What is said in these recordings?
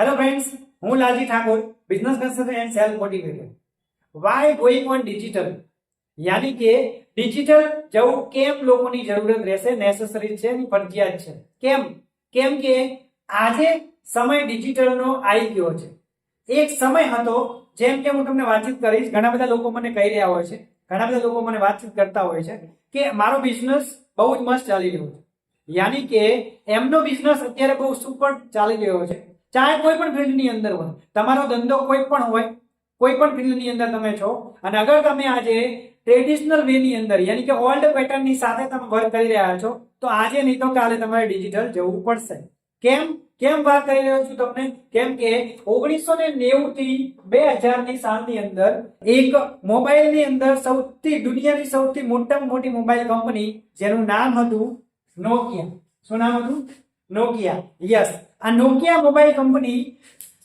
Hello friends હું Lalji Thakor business consultant and self motivator why going on digital યાની કે digital જવું કેમ લોકોની જરૂરત રહેશે નેસેસરી છે ની ફરજિયાત છે. કેમ? કેમ કે આજે સમય ડિજિટલનો આવી ગયો છે. એક સમય હતો, જેમ કે હું તમને વાતચીત કરીશ, ઘણા બધા લોકો મને કહી રહ્યા હોય છે, ઘણા બધા લોકો મને વાતચીત કરતા હોય છે, કે મારો બિઝનેસ બહુ જ મસ્ત ચાલી રહ્યો છે. યાની કે એમનો બિઝનેસ અત્યારે બહુ સુપર ચાલી રહ્યો છે. ચાહે કોઈ પણ ફિલ્ડની અંદર હોય. તમારો ધંધો કોઈ પણ હોય, કોઈ પણ ફિલ્ડની અંદર તમે છો, અને અગર તમે આજે ટ્રેડિશનલ વેની અંદર, યાની કે ઓલ્ડ પેટર્નની સાથે તમે વર્ક કરી રહ્યા છો, તો આજે નહીં તો કાલે તમારે ડિજિટલ જવું પડશે. કેમ? કેમ વાત કરી રહ્યો છું તમને? કેમ કે ઓગણીસો ને નેવું થી બે હજારની સાલની અંદર એક મોબાઈલની અંદર સૌથી, દુનિયાની સૌથી મોટામાં મોટી મોબાઈલ કંપની જેનું નામ હતું નોકિયા શું નામ હતું? નોકિયા યસ આ નોકિયા મોબાઈલ કંપની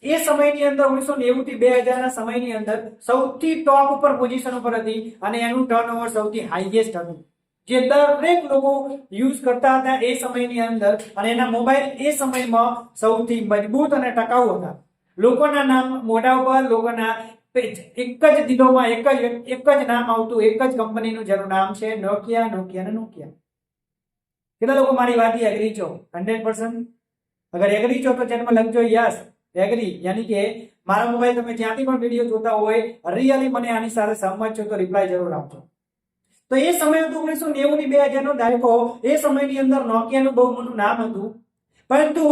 એ સમયની અંદર ઓગણીસો નેવું થી બે હજારના સમયની અંદર સૌથી ટોપ ઉપર પોઝિશન ઉપર હતી અને એનું ટર્નઓવર સૌથી હાઈએસ્ટ હતું. જે દરેક લોકો યુઝ કરતા હતા એ સમયની અંદર અને એના મોબાઈલ એ સમયમાં સૌથી મજબૂત અને ટકાઉ હતા. લોકોના નામ મોઢા ઉપર, લોકોના એક જ દિલોમાં એક જ એક જ નામ આવતું, એક જ કંપનીનું જેનું નામ છે નોકિયા નોકિયા અને નોકિયા કેટલા લોકો મારી વાતથી એગ્રી છો? હંડ્રેડ પર્સન્ટ અગર એગ્રી છો તો ચેનલમાં લખજો યસ એગ્રી યાની કે મારા મોબાઈલ તમે જ્યાંથી પણ વીડિયો જોતા હોય રિયલી મને આની સાથે સહમત છો તો રિપ્લાય જરૂર આપજો. તો એ સમય હતો ઓગણીસો નેવું ની બે હજારનો દાયકો એ સમયની અંદર નોકિયાનું બહુ મોટું નામ હતું. પરંતુ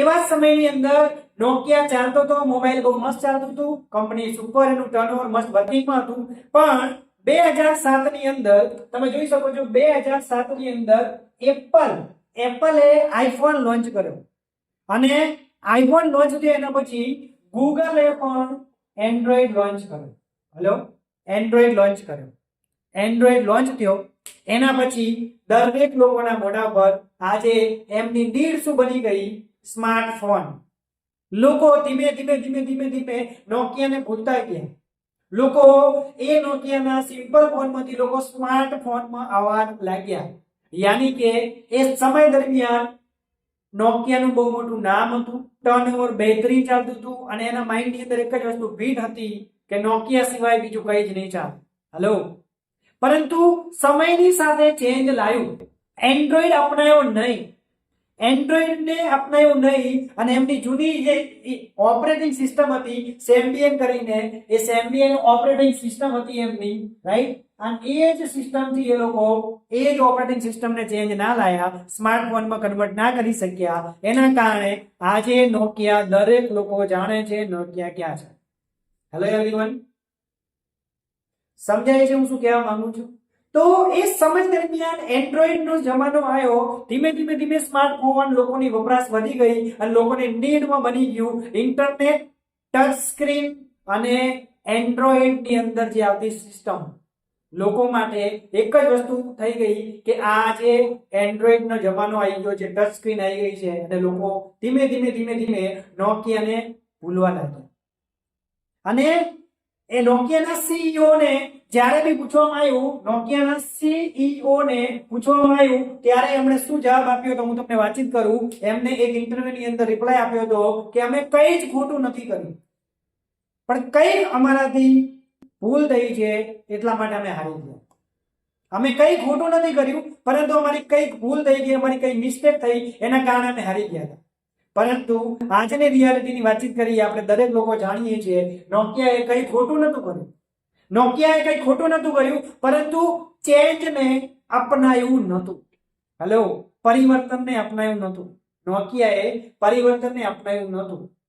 એવા સમયની અંદર નોકિયા ચાલતો હતો મોબાઈલ બહુ મસ્ત ચાલતું હતું કંપની સુપર એનું ટર્નઓવર મસ્ત વર્કિંગમાં હતું. પણ બે હજાર સાતની અંદર, તમે જોઈ શકો છો, બે હજાર સાતની અંદર એપલ એપલે આઈફોન લોન્ચ કર્યો. અને આઈફોન લોન્ચ થયો એના પછી ગૂગલે પણ એન્ડ્રોઈડ લોન્ચ કર્યો. હલો? એન્ડ્રોઈડ લોન્ચ કર્યો. એન્ડ્રોઈડ લોન્ચ થયો. એના પછી દરેક લોકોના મોઢા પર આજે એમની નીડ શું બની ગઈ સ્માર્ટફોન. લોકો ધીમે ધીમે ધીમે ધીમે ધીમે નોકિયાને ભૂલતા ગયા. લોકો એ નોકિયાના સિમ્પલ ફોનમાંથી લોકો સ્માર્ટફોનમાં આવવા લાગ્યા. યાની કે એ સમય દરમિયાન નોકિયાનું બહુ મોટું નામ હતું. ટર્નઓવર બહેતરીન ચાલતું હતું અને એના માઇન્ડની અંદર એક જ વસ્તુ ભીડ હતી કે નોકિયા સિવાય બીજું કંઈ જ નહીં ચાલે. હલો પરંતુ સમયની સાથે ચેન્જ લાવ્યું એન્ડ્રોઈડ અપનાયો નહીં. એન્ડ્રોઈડને અપનાયો નહીં અને એમની જૂની જે ઓપરેટિંગ સિસ્ટમ હતી સેમ્બિયન કરીને, એ સેમ્બિયન ઓપરેટિંગ સિસ્ટમ હતી એમની રાઈટ અને એ જ સિસ્ટમથી એ લોકો એ જ ઓપરેટિંગ સિસ્ટમને ચેન્જ ના લાયા સ્માર્ટફોનમાં કન્વર્ટ ના કરી શક્યા. એના કારણે આજે નોકિયા દરેક લોકો જાણે છે નોકિયા ક્યાં છે. હેલો એવરીવન સમજાય છે હું શું કહેવા માંગુ છું? તો એ સમય દરમિયાન એન્ડ્રોઈડ નો જમાનો આવ્યો, ધીમે ધીમે ધીમે સ્માર્ટફોન લોકોની વપરાશ વધી ગઈ અને લોકોની નીડમાં બની ગયું. ઇન્ટરનેટ ટચ સ્ક્રીન અને એન્ડ્રોઈડની અંદર જે આવતી સિસ્ટમ લોકો માટે એક જ વસ્તુ થઈ ગઈ કે આ જે એન્ડ્રોઈડ નો જમાનો આવી ગયો છે ટચ સ્ક્રીન આવી ગઈ છે, અને લોકો ધીમે ધીમે ધીમે ધીમે નોકિયાને ભૂલવા લાગ્યા. અને એ નોકિયાના સીઈઓ ને જ્યારે બી પૂછવામાં આવ્યું નોકિયાના સીઈઓ ને પૂછવામાં આવ્યું, ત્યારે એમણે શું જવાબ આપ્યો તો હું તમને વાતચીત કરું, એમને એક ઇન્ટરવ્યુ ની અંદર રિપ્લાય આપ્યો હતો કે અમે કઈ જ ખોટું નથી કર્યું. પણ કઈ અમારાથી ભૂલ થઈ છે એટલા માટે અમે હારી ગયા. અમે કઈ ખોટું નથી કર્યું, પરંતુ અમારી કંઈક ભૂલ થઈ ગઈ, અમારી કઈ મિસ્ટેક થઈ, એના કારણે અમે હારી ગયા હતા. પરંતુ આજની રિયાલિટીની વાતચીત કરીએ આપણે દરેક લોકો જાણીએ છીએ નોકિયાએ કઈ ખોટું નતું કર્યું. નોકિયાએ કઈ ખોટું નતું કર્યું, પરંતુ ચેન્જને અપનાવ્યું નહોતું. હેલો પરિવર્તનને અપનાવ્યું નહોતું. નોકિયાએ પરિવર્તનને અપનાવ્યું નહોતું.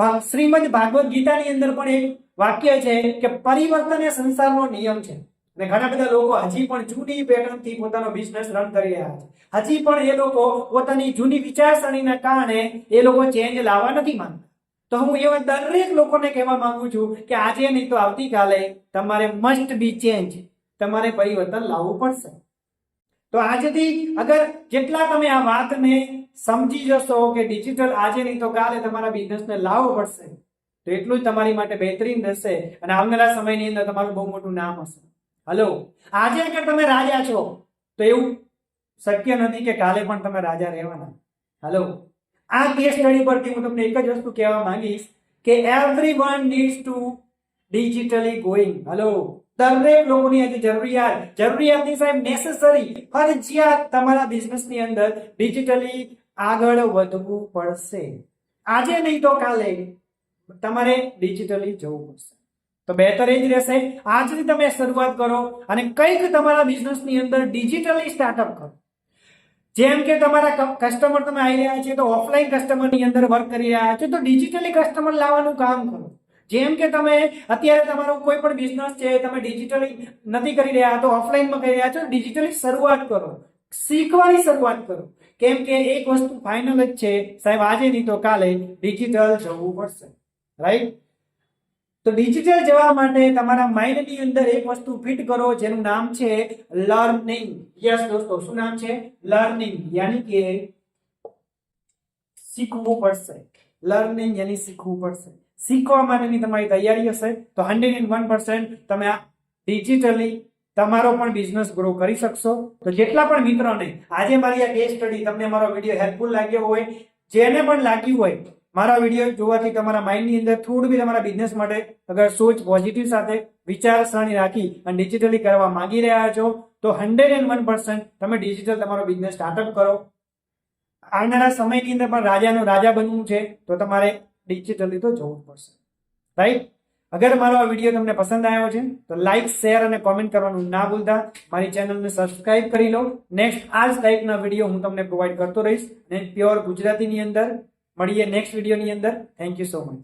શ્રીમદ ભાગવત ગીતાની અંદર પણ એક વાક્ય છે કે પરિવર્તન એ સંસારનો નિયમ છે. અને ઘણા બધા લોકો હજી પણ જૂની પેટર્નથી પોતાનો બિઝનેસ રન કરી રહ્યા છે. હજી પણ એ લોકો પોતાની જૂની વિચારસરણીના કારણે એ લોકો ચેન્જ લાવવા નથી માંગતા. તો હું એવા દરેક લોકોને કહેવા માંગુ છું કે આજે નહીં તો આવતીકાલે તમારે મસ્ટ બી ચેન્જ તમારે પરિવર્તન લાવવું પડશે. તો આજથી અગર જેટલા તમે આ વાતને સમજી જશો કે ડિજિટલ આજે નહીં તો કાલે તમારા બિઝનેસને લાવવો પડશે. તો એટલું જ તમારી માટે બહેતરીન રહેશે અને આવનારા સમયની અંદર તમારું બહુ મોટું નામ હશે. હલો આજે અગર તમે રાજા છો, તો એવું શક્ય નથી કે કાલે પણ તમે રાજા રહેવાના. હલો આ કેસ સ્ટડી પરથી હું તમને એક જ વસ્તુ કહેવા માંગીશ કે everyone needs to digitally going hello દરેક લોકોની હજી જરૂરિયાત. જરૂરિયાતની સાહેબ નેસેસરી ફરજિયાત તમારા બિઝનેસની અંદર ડિજિટલી આગળ વધવું પડશે. આજે નહીં તો કાલે તમારે ડિજિટલી જવું પડશે. તો બેટર એ જ રહેશે. આજથી તમે શરૂઆત કરો અને કંઈક તમારા બિઝનેસની અંદર ડિજિટલી સ્ટાર્ટઅપ કરો. જેમ કે તમારા કસ્ટમર તમે આવી રહ્યા છે તો ઓફલાઈન કસ્ટમરની અંદર વર્ક કરી રહ્યા છો તો ડિજિટલી કસ્ટમર લાવવાનું કામ કરો. જેમ કે તમે અત્યારે તમારો કોઈ પણ બિઝનેસ છે, તમે ડિજિટલી નથી કરી રહ્યા તો ઓફલાઈનમાં કરી રહ્યા છો ડિજિટલી શરૂઆત કરો. શીખવાની શરૂઆત કરો. કેમ કે એક વસ્તુ ફાઇનલ જ છે. સાહેબ, આજે નહીં તો કાલે ડિજિટલ જવું પડશે. રાઈટ તો ડિજિટલ જવા માટે તમારા માઇન્ડની અંદર એક વસ્તુ ફિટ કરો, જેનું નામ છે લર્નિંગ યસ દોસ્તો, શું નામ છે? લર્નિંગ યાની કે શીખવું પડશે. લર્નિંગ યાની શીખવું પડશે. શીખવા માટેની તમારી તૈયારી હશે તો હંડ્રેડ એન્ડ વન પર્સન્ટ તમે આ ડિજિટલી તમારો પણ બિઝનેસ ગ્રો કરી શકશો. તો જેટલા પણ મિત્રોને, આજે મારી આ કેસ સ્ટડી તમને મારો વીડિયો હેલ્પફુલ લાગ્યો હોય, જેને પણ લાગ્યું હોય, મારા વીડિયો જોવાથી તમારા માઇન્ડની અંદર થોડું બી તમારા બિઝનેસ માટે અગર સોચ પોઝિટિવ સાથે વિચારસરણી રાખી અને ડિજિટલી કરવા માંગી રહ્યા છો, તો હંડ્રેડ એન્ડ વન પર્સન્ટ તમે ડિજિટલ તમારો બિઝનેસ સ્ટાર્ટઅપ કરો. આવનારા સમયની અંદર પણ રાજાનો રાજા બનવું છે, તો તમારે ડિજિટલી તો જવું પડશે. રાઈટ અગર મારો આ વીડિયો તમને પસંદ આવ્યો છે, તો લાઈક શેર અને કોમેન્ટ કરવાનું ના ભૂલતા. મારી ચેનલને સબસ્ક્રાઇબ કરી લો. નેક્સ્ટ આ જ ટાઈપના વીડિયો હું તમને પ્રોવાઈડ કરતો રહીશ. અને પ્યોર ગુજરાતીની અંદર, મળીએ નેક્સ્ટ વિડીયોની અંદર. Thank you so much